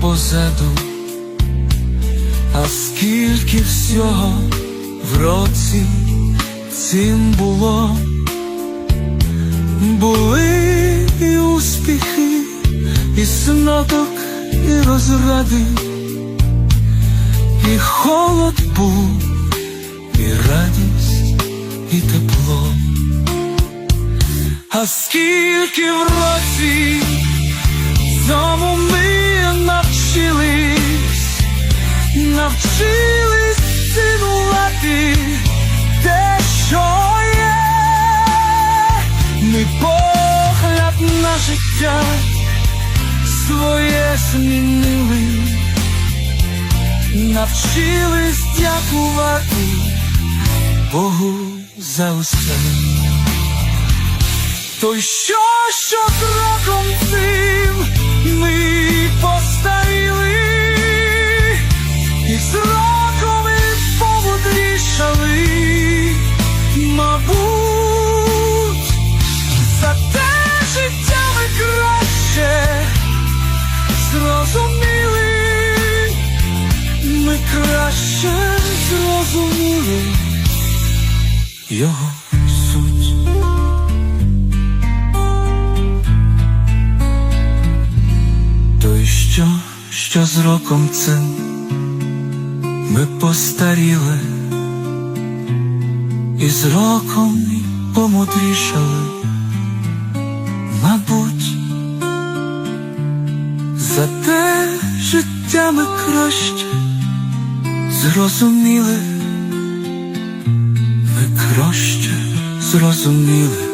позаду, а скільки всього в році цим було, були і успіхи, і сноток, і розради, і холод був, і радість, і тепло. А скільки в році навчились цінувати те, що є, ми погляд на життя своє змінили, навчились дякувати Богу за усе. То що, що кроком цим ми постаріли, його суть. То й що, що з роком цим ми постаріли, і з роком помудрішали, мабуть, за те життя ми краще зрозуміли, краще зрозуміли.